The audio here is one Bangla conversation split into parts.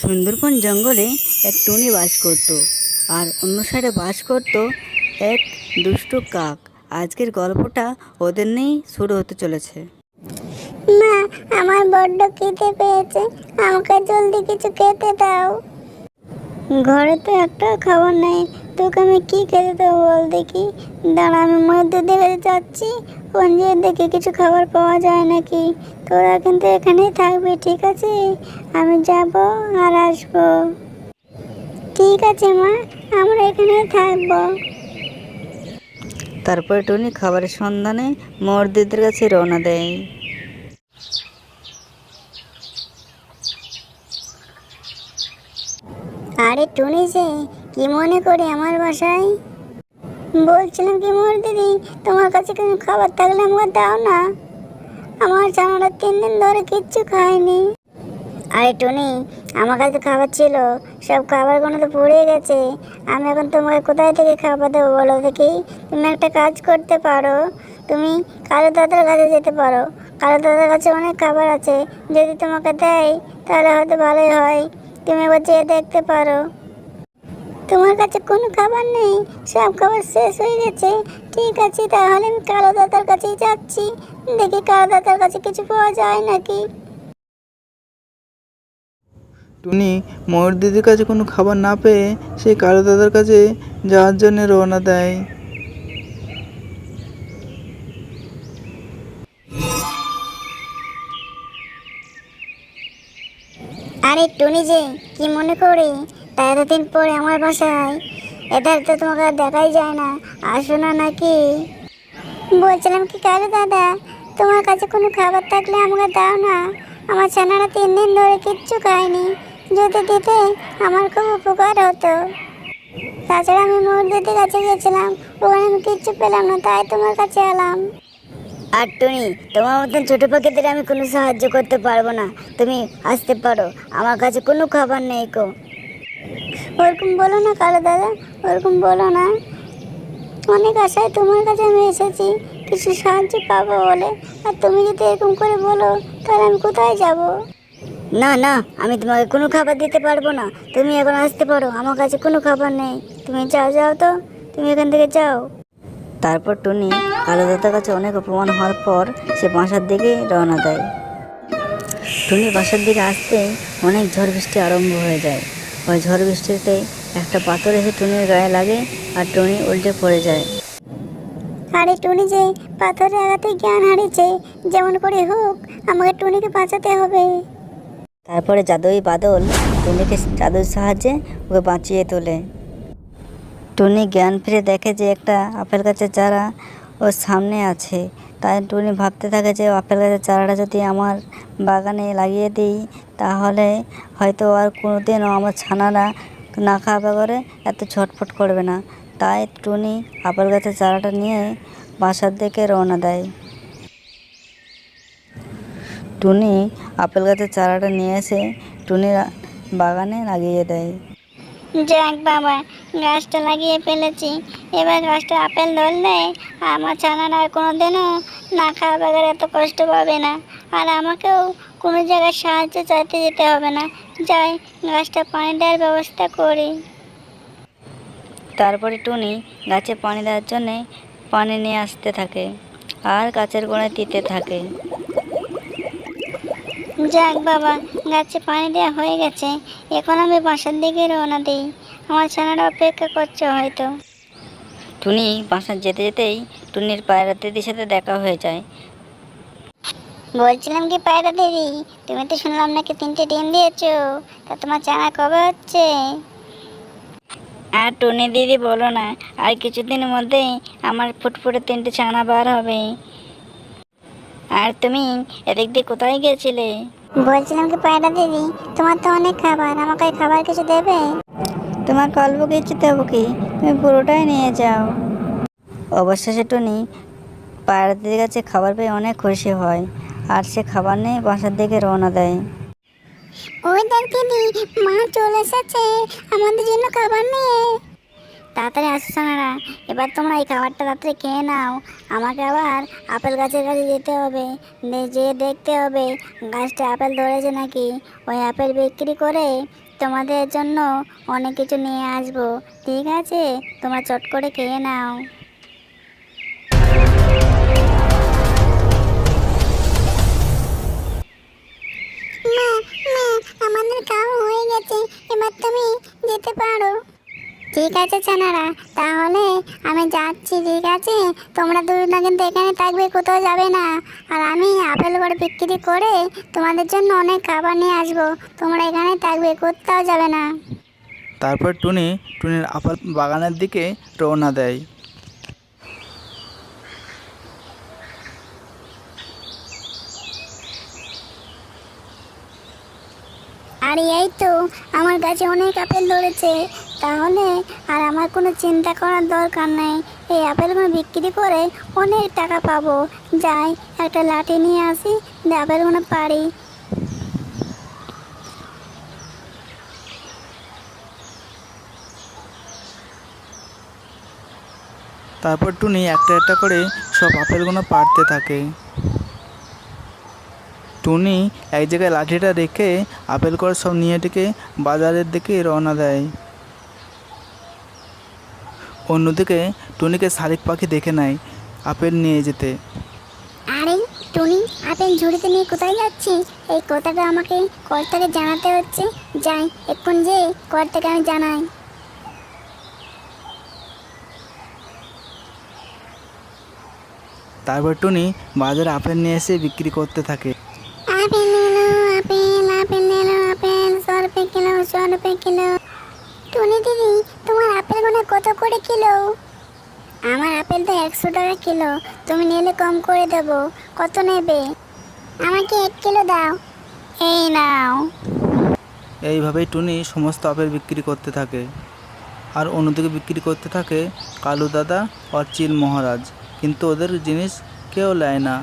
সুন্দরবন জঙ্গলে এক টুনি বাস করত আর অন্য সাইডে বাস করত এক দুষ্টু কাক। আজকের গল্পটা ওদের নিয়েই শুরু হতে চলেছে। মা, আমার বড্ড খিদে পেয়েছে। আমাকে জলদি কিছু খেতে দাও। ঘরে তো একটা খাবার নেই, তোকে আমি কি খেতে দেবো বল দেখি। দাঁড়া, আমি মধ্যে দিকে যাচ্ছি। পঞ্জিয়ে দেখি কিছু খাবার পাওয়া যায় নাকি? তোরা কিন্তু এখানেই থাকবি ঠিক আছে? আমি যাব আর আসব। ঠিক আছে মা আমরা এখানেই থাকব। তারপরে টুনি খাবারের সন্ধানে মর্দিদের কাছে রওনা দেয়। আরে টুনি যে কি মনে করে আমার বাসায়? বলছিলাম কি, মোর দিদি, তোমার কাছে কোনো খাবার থাকলে আমাকে দাও না। আমার জানাটা তিন দিন ধরে কিচ্ছু খায়নি। আরে টুনি, আমার কাছে খাবার ছিল। সব খাবারগুলো তো পুড়ে গেছে। আমি এখন তোমাকে কোথায় থেকে খাবার দেবো বলো দেখি? তুমি একটা কাজ করতে পারো। তুমি কালো দাদার কাছে যেতে পারো। কালো দাদার কাছে অনেক খাবার আছে। যদি তোমাকে দেয়, তাহলে হয়তো ভালোই হয়। তুমি একবার যেয়ে দেখতে পারো। তোমার কাছে কোনো খাবার নেই। সব খাবার শেষ হয়ে গেছে। ঠিক আছে তাহলে আমি কালো দাদার কাছেই যাচ্ছি। দেখি কালো দাদার কাছে কিছু পাওয়া যায় নাকি? টুনি ময়ূর দিদির কাছে কোনো খাবার না পেয়ে সেই কালো দাদার কাছে যাওয়ার জন্য রওনা দেয়। আরে টুনি যে কি মনে করি? এতদিন পরে আমার বাসায়, এদের তো তোমাকে আর দেখাই যায় না। আসো না নাকি? বলছিলাম কি কালো দাদা? তোমার কাছে কোনো খাবার থাকলে আমাকে দাও না। আমার ছানারা তিন দিন ধরে কিচ্ছু খায়নি। যদি দিতে, আমার খুব উপকার হতো। তাছাড়া আমি মুরগিদের কাছে গেছিলাম। ওখানে আমি কিচ্ছু পেলাম না, তাই তোমার কাছে এলাম। আর টুনি, তোমার মতন ছোটো পাখিদের আমি কোনো সাহায্য করতে পারব না। তুমি আসতে পারো, আমার কাছে কোনো খাবার নেই কো। ওরকম বলো না কালো দাদা, ওরকম বলো না। অনেক আশায় তোমার কাছে আমি এসেছি, কিছু সাহায্য পাবো বলে। আর তুমি যদি এরকম করে বলো, তাহলে আমি কোথায় যাব? না না, আমি তোমাকে কোনো খাবার দিতে পারব না। তুমি এখন আসতে পারো, আমার কাছে কোনো খাবার নেই। তুমি যাও যাও তো, তুমি এখান থেকে যাও। তারপর টুনি কালো দাদার কাছে অনেক অপমান হওয়ার পর সে বাসার দিকে রওনা দেয়। টুনি বাসার দিকে আসতেই অনেক ঝড় বৃষ্টি আরম্ভ হয়ে যায়। ওই ঝড় বৃষ্টিতে একটা পাথর এসে টুনির গায়ে লাগে আর টুনি উল্টে পড়ে যায়। আরে টুনি যে পাথরের আঘাতে জ্ঞান হারিয়েছে যেমন করে হোক আমাকে টুনিকে বাঁচাতে হবে। তারপরে জাদুই বাদল টুনিকে জাদুর সাহায্যে ওকে বাঁচিয়ে তোলে। টুনি জ্ঞান ফিরে দেখে যে একটা আপেল গাছের চারা ওর সামনে আছে। তাই টুনি ভাবতে থাকে যে আপেল গাছের চারাটা যদি আমার বাগানে লাগিয়ে দিই তাহলে হয়তো আর কোনোদিনও আমার ছানারা না খাওয়া করে এত ছটফট করবে না। তাই টুনি আপেল গাছের চারাটা নিয়ে বাসার দিকে রওনা দেয়। টুনি আপেল গাছের চারাটা নিয়ে এসে টুনির বাগানে লাগিয়ে দেয়। যাক বাবা, গাছটা লাগিয়ে ফেলেছি। এবার গাছটা আপেল ধরলে আমার ছানারা কোনোদিনও না খাওয়া বাগার এত কষ্ট পাবে না। আর আমাকেও কোনো জায়গায় সাহায্য চাইতে যেতে হবে না। যাই গাছটা পানি দেওয়ার ব্যবস্থা করি। তারপরে টুনি গাছে পানি দেওয়ার জন্যে পানি নিয়ে আসতে থাকে আর গাছের গোড়ায় দিতে থাকে। যাক বাবা গাছে পানি দেওয়া হয়ে গেছে। এখন আমি বাসার দিকে রওনা দিই। আমার ছানারা অপেক্ষা করছে হয়তো। টুনি বাসার যেতে যেতেই টুনির পায়রা দিদির সাথে দেখা হয়ে যায়। বলছিলাম কি পায়রা দিদি? তুমি তো শুনলাম নাকি তিনটে ডিম দিয়েছ। তা তোমার চানা কবে হচ্ছে? আর টুনি দিদি বলো না আর কিছুদিনের মধ্যেই আমার ফুটফুটে তিনটে ছানা বার হবে। আর তুমি এদিক দিয়ে কোথায় গেছিলে বলছিলাম কি পায়রা দিদি তোমার তো অনেক খাবার আমাকে খাবার কিছু দেবে? তোমার অল্প কিছু দেবো কি? তুমি পুরোটাই নিয়ে যাও। অবশেষে টুনি পায়রাদের কাছে খাবার পেয়ে অনেক খুশি হয়। আর সে খাবার নিয়ে বাসার দিকে রওনা দেয়। ওই দেখ মা চলে এসেছে, আমাদের জন্য খাবার নিয়ে। তাড়াতাড়ি আসো সোনারা, এবার তোমরা এই খাবারটা তাড়াতাড়ি খেয়ে নাও। আমাকে আবার আপেল গাছের কাছে যেতে হবে যেয়ে দেখতে হবে, গাছটা আপেল ধরেছে নাকি? ওই আপেল বিক্রি করে তোমাদের জন্য অনেক কিছু নিয়ে আসব। ঠিক আছে, তোমরা চট করে খেয়ে নাও। যেতে পারো। ঠিক আছে, ছানারা। তাহলে আমি যাচ্ছি, ঠিক আছে? তোমরা দুজনা কিন্তু এখানে থাকবে, কোথাও যাবে না। আর আমি আপেল করে বিক্রি করে তোমাদের জন্য অনেক খাবার নিয়ে আসব। তোমরা এখানে থাকবে, কোথাও যাবে না। তারপর টুনি টুনির আপেল বাগানের দিকে রওনা দেয়। আর এই তো আমার কাছে অনেক আপেল ধরেছে। তাহলে আর আমার কোনো চিন্তা করার দরকার নেই। এই আপেলগুলো বিক্রি করে অনেক টাকা পাবো। যাই, একটা লাঠি নিয়ে আসি, দিয়ে আপেলগুলো পারি তারপর টুনি একটা একটা করে সব আপেলগুলো পাড়তে থাকে। টুনি এক জায়গায় লাঠিটা রেখে আপেল করে সব নিয়ে টেকে বাজারের দিকে রওনা দেয়। অন্যদিকে টুনিকে শালিক পাখি দেখে নেয় আপেল নিয়ে যেতে। আরে টুনি আপেল ঝুড়িতে নিয়ে কোথায় যাচ্ছি এই কথাটা আমাকে কর্তাকে জানাতে হচ্ছে। যাই এক্ষুন যে কর্তাকে আমি জানাই। তারপর টুনি বাজারে আপেল নিয়ে এসে বিক্রি করতে থাকে আপেল নিলো আপেল আপেল নিলো আপেল শো রুপে কিলো শো রুপে কিলো টুনি দিদি তোমার আপেলগুলো কত করে কিলো আমার আপেল টাকা কিলো। তুমি নিলে কম করে দেবো। কত নেবে? আমাকে এক কিলো দাও। এই নাও। এইভাবেই টুনি সমস্ত আপেল বিক্রি করতে থাকে। আর অন্যদিকে বিক্রি করতে থাকে কালু দাদা আর চিল মহারাজ। কিন্তু ওদের জিনিস কেউ নেয় না।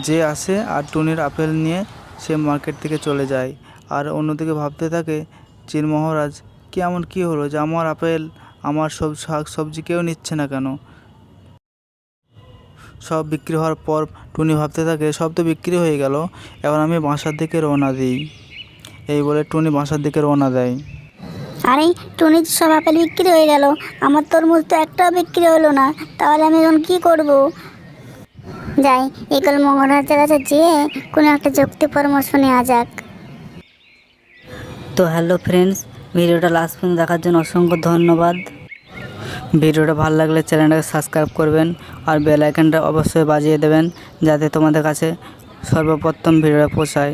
যে আসে আর টুনির আপেল নিয়ে সে মার্কেট থেকে চলে যায়। আর অন্যদিকে ভাবতে থাকে, চিল মহারাজ কি এমন কী হলো যে আমার আপেল, আমার সব শাক সবজি কেউ নিচ্ছে না কেন? সব বিক্রি হওয়ার পর টুনি ভাবতে থাকে সব তো বিক্রি হয়ে গেল এবার আমি বাসার দিকে রওনা দিই। এই বলে টুনি বাসার দিকে রওনা দেয়। আরে টুনির সব আপেল বিক্রি হয়ে গেল আমার তরমুজ তো একটাও বিক্রি হলো না তাহলে আমি এখন কি করব? যাই এগুলো মহারাজের কাছে যেয়ে কোনো একটা যুক্তি পরামর্শ নেওয়া যাক। তো হ্যালো ফ্রেন্ডস ভিডিওটা লাস্ট পর্যন্ত দেখার জন্য অসংখ্য ধন্যবাদ। ভিডিওটা ভালো লাগলে চ্যানেলটাকে সাবস্ক্রাইব করবেন আর বেল আইকনটা অবশ্যই বাজিয়ে দেবেন যাতে তোমাদের কাছে সর্বপ্রথম ভিডিওটা পৌঁছায়।